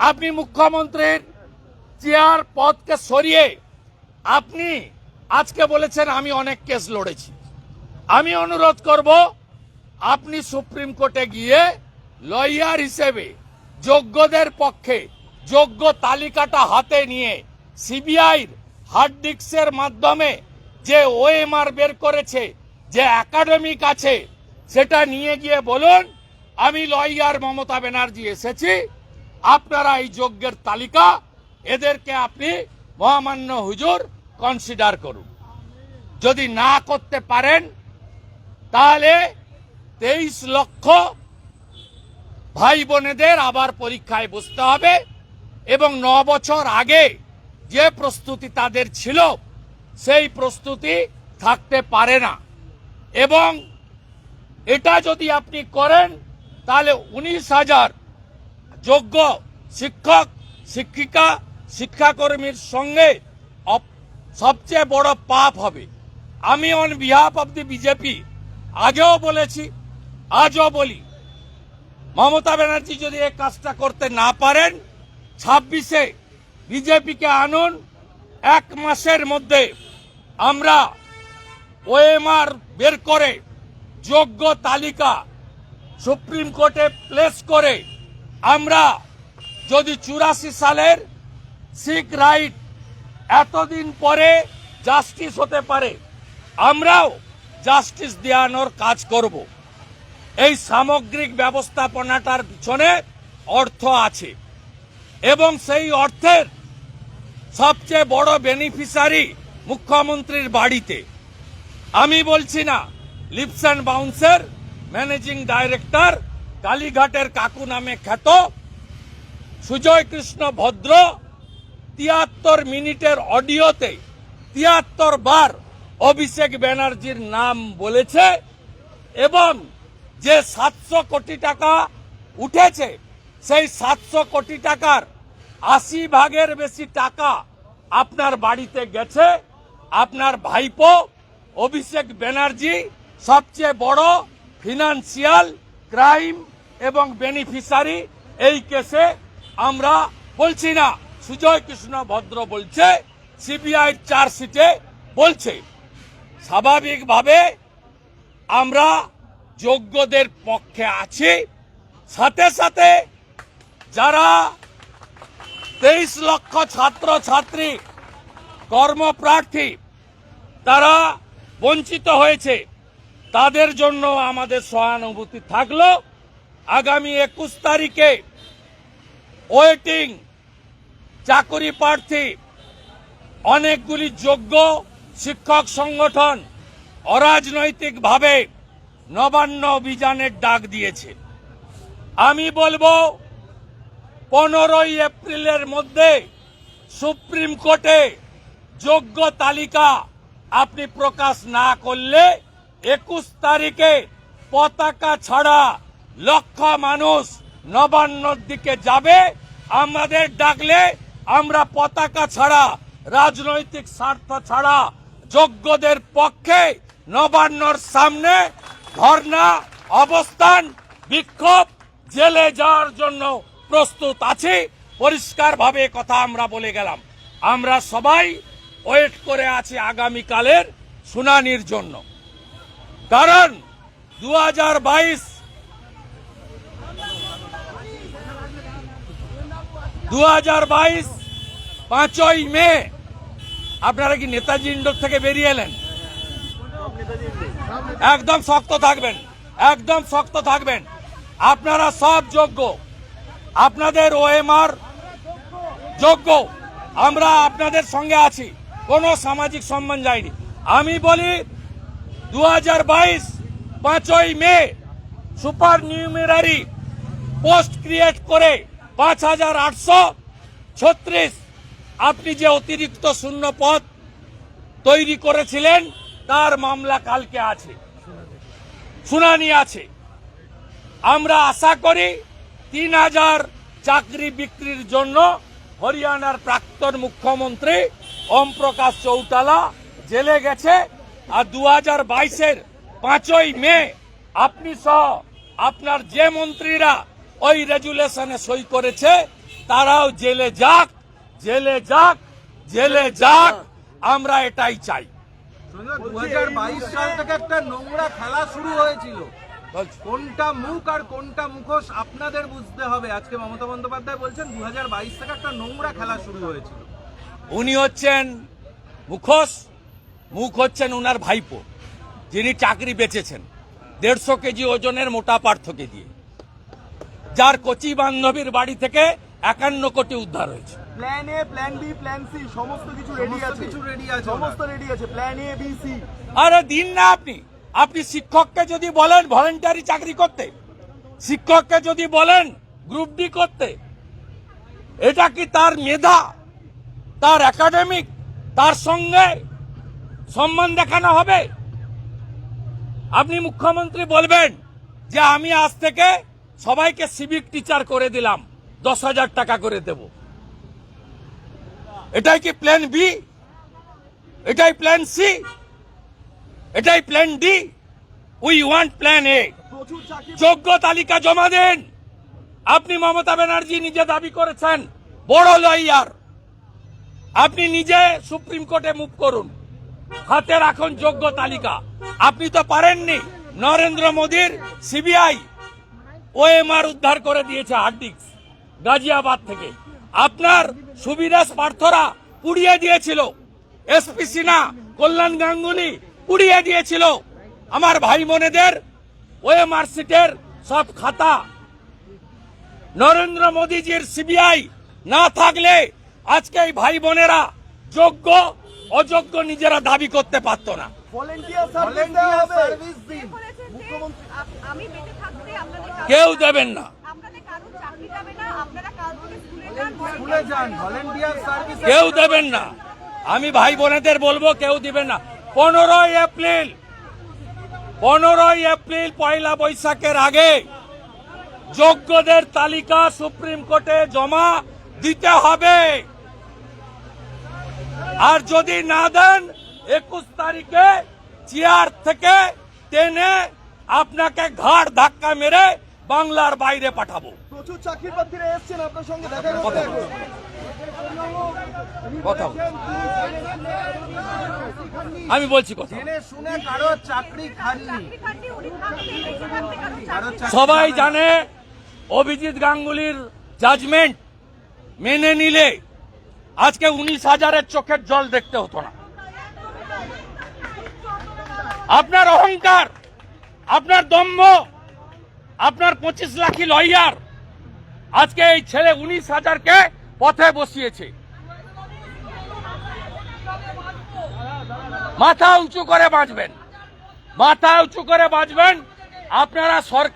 আপনি মুখ্যমন্ত্রীর চেয়ার পদকে সরিয়ে আপনি আজকে বলেছেন আমি অনেক কেস লড়েছি। আমি অনুরোধ করব, আপনি সুপ্রিম কোর্টে গিয়ে লয়ার হিসেবে যোগ্যদের পক্ষে যোগ্য তালিকাটা হাতে নিয়ে সিবিআইর হার্ড ডিস্কের মাধ্যমে যে ওএমআর বের করেছে, যে একাডেমিক আছে, সেটা নিয়ে গিয়ে বলুন, আমি লয়ার মমতা ব্যানার্জি এসেছি। আপনারা এই যোগ্যের তালিকা এদেরকে আপনি মহামান্য হুজুর কনসিডার করুন। যদি না করতে পারেন, তাহলে তেইশ লক্ষ ভাই বোনেদের আবার পরীক্ষায় বসতে হবে এবং ন বছর আগে যে প্রস্তুতি তাদের ছিল, সেই প্রস্তুতি থাকতে পারে না। এবং এটা যদি আপনি করেন, তাহলে উনিশ হাজার যোগ্য শিক্ষক, শিক্ষিকা, শিক্ষাকর্মীর সঙ্গে সবচেয়ে বড় পাপ হবে। আমি on behalf of the BJP আগেও বলেছি, আজও বলি, মমতা ব্যানার্জি যদি এই কাজটা করতে না পারেন, ছাব্বিশে বিজেপিকে আনুন, এক মাসের মধ্যে আমরা ওএমআর বের করে যোগ্য তালিকা সুপ্রিম কোর্টে প্লেস করে আমরা যদি চুরাশি সালের শিখ রাইট এতদিন পরে জাস্টিস হতে পারে, আমরাও জাস্টিস দেওয়ানোর কাজ করব। এই সামগ্রিক ব্যবস্থাপনাটার পিছনে অর্থ আছে এবং সেই অর্থের সবচেয়ে বড় বেনিফিশিয়ারি মুখ্যমন্ত্রীর বাড়িতে। আমি বলছি না লিপস অ্যান্ড বাউন্সের ম্যানেজিং ডাইরেক্টর কালীঘাটের কাকু নামে খ্যাত সুজয় কৃষ্ণ ভদ্র তিয়াত্তর মিনিটের অডিওতে তিয়াত্তর বার অভিষেক ব্যানার্জির নাম বলেছে এবং যে সাতশো কোটি টাকা উঠেছে, সেই সাতশো কোটি টাকার আশি ভাগের বেশি টাকা আপনার বাড়িতে গেছে। আপনার ভাইপো অভিষেক ব্যানার্জি সবচেয়ে বড় ফিনান্সিয়াল ক্রাইম এবং বেনিফিশিয়ারি এই কেসে আমরা বলছি না। সুজয় কৃষ্ণ ভদ্র বলছে সিবিআই চার্জশিটে বলছে। স্বাভাবিকভাবে আমরা যোগ্যদের পক্ষে আছি। সাথে সাথে যারা তেইশ লক্ষ ছাত্র ছাত্রী কর্মপ্রার্থী, তারা বঞ্চিত হয়েছে, তাদের জন্য আমাদের সহানুভূতি থাকল। আগামী একুশ তারিখে ওয়েটিং চাকরি প্রার্থী, অনেকগুলি যোগ্য শিক্ষক সংগঠন অরাজনৈতিকভাবে নবান্ন অভিযানের ডাক দিয়েছে। আমি বলব, পনেরোই এপ্রিলের মধ্যে সুপ্রিম কোর্টে যোগ্য তালিকা আপনি প্রকাশ না করলে একুশ তারিখে পতাকা ছাড়া লক্ষ মানুষ নবান্নর দিকে যাবে। আমাদের ডাকলে আমরা পতাকা ছাড়া, রাজনৈতিক স্বার্থ ছাড়া, যোগ্যদের পক্ষে নবান্নর সামনে ধর্ণা, অবস্থান, বিক্ষোভ, জেলে যাওয়ার জন্য প্রস্তুত আছি। পরিষ্কারভাবে কথা আমরা বলে গেলাম। আমরা সবাই ওয়েট করে আছি আগামীকালের শুনানির জন্য। কারণ দু হাজার বাইশ দু হাজার বাইশ, পাঁচই মে, আপনারা কি নেতাজি ইন্ডোর থেকে বেরিয়ে এলেন? একদম শক্ত থাকবেন, একদম শক্ত থাকবেন। আপনারা সব যোগ্য, আপনাদের ওএমআর যোগ্য, আমরা আপনাদের সঙ্গে আছি, কোনো সামাজিক সম্মান যায়নি। আমি বলি দু হাজার বাইশ, পাঁচই May, super numerary post create করে পাঁচ হাজার আটশো। ছত্রিশ। আপনি যে অতিরিক্ত শূন্য পদ তৈরি করেছিলেন, তার মামলা কালকে আছে। শুনানি আছে। আমরা আশা করি তিন হাজার চাকরি বিক্রির জন্য হরিয়ানার প্রাক্তন মুখ্যমন্ত্রী ওম প্রকাশ চৌটালা জেলে গেছে। আর দু হাজার বাইশের পাঁচই মে, আপনি সহ আপনার যে মন্ত্রীরা ওই রেজুলেশনে সই করেছে তারাও জেলে যাক জেলে যাক জেলে যাক আমরা এটাই চাই। সাল থেকে একটা নোংরা খেলা শুরু হয়েছিল। বলছি। কোনটা মুখ আর কোনটা মুখোশ আপনাদের বুঝতে হবে। আজকে মমতা বন্দ্যোপাধ্যায় বলছেন দু হাজার বাইশ থেকে একটা নোংরা খেলা শুরু হয়েছিল। উনি হচ্ছেন মুখোশ মুখ হচ্ছেন উনার ভাইপো যিনি চাকরি বেচেছেন দেড়শো কেজি ওজনের মোটা পার্থকে দিয়ে। যার কচি বান্ধবীর বাড়ি থেকে একান্ন কোটি উদ্ধার হয়েছে। Plan A plan B plan C সমস্ত কিছু রেডি আছে। কিছু আছে সমস্ত রেডি আছে। প্ল্যান এ বি সি আরে দিন না আপনি। আপনি শিক্ষককে যদি বলেন ভলেন্টারি চাকরি করতে শিক্ষককে যদি বলেন গ্রুপ ডি করতে এটা কি তার মেধা তার একাডেমিক তার সঙ্গে সম্মান দেখানো হবে? আপনি মুখ্যমন্ত্রী বলবেন যে আমি আজ থেকে সবাইকে সিভিক টিচার করে দিলাম। দশ হাজার টাকা করে দেব। এটাই কি প্ল্যান বি এটাই প্ল্যান সি এটাই plan D we want plan A যোগ্য তালিকা জমা দেন। আপনি মমতা ব্যানার্জি নিজে দাবি করেছেন, বড় লয়ার আপনি নিজে সুপ্রিম কোর্টে মুভ করুন। হাতে রাখুন যোগ্য তালিকা। আপনি তো পারেননি। নরেন্দ্র মোদীর সিবিআই ওএমআর উদ্ধার করে দিয়েছে হার্ড গাজিয়াবাদ থেকে। আপনার সুবিরাস পার্থরা পুড়িয়ে দিয়েছিল। এসপি সিনা কল্যাণ গাঙ্গুলি পুড়িয়ে দিয়েছিল। আমার ভাই বোনেদের ওএমআর সিটের সব খাতা। নরেন্দ্র মোদীজির সিবিআই না থাকলে আজকে এই ভাই বোনেরা যোগ্য অযোগ্য নিজেরা দাবি করতে পারতো না। কেউ দেবেন না। আপনাদের কারোর চাকরি যাবে না আপনারা কাল থেকে স্কুলে যান স্কুলে যান ভলেন্টিয়ার সার্ভিস কেউ দেবেন না। আমি ভাই বোনেদের বলব কেউ দিবেন না। পনেরোই এপ্রিল পনেরোই এপ্রিল পয়লা বৈশাখের আগে যোগ্যদের তালিকা সুপ্রিম কোর্টে জমা দিতে হবে। আর যদি না দেন একুশ তারিখে চেয়ার থেকে টেনে আপনাকে ঘাড় ধাক্কা মেরে বাংলার বাইরে পাঠাবো। প্রচুর চাকরি প্রার্থীরা এসছেন আপনার সঙ্গে দেখা কথা কথা আমি বলছি কথা। সবাই জানে অভিজিৎ গাঙ্গুলির জাজমেন্ট মেনে নিলে আজকে উনিশ হাজারের চোখের জল দেখতে হতো না। আপনার অহংকার আপনার দম্ভ, আপনার পঁচিশ লাখি লয়ার আজকে এই ছেলে উনিশ হাজারকে পথে বসিয়েছে। মাথা উঁচু করে বাঁচবেন মাথা উঁচু করে বাঁচবেন আপনারা সরকার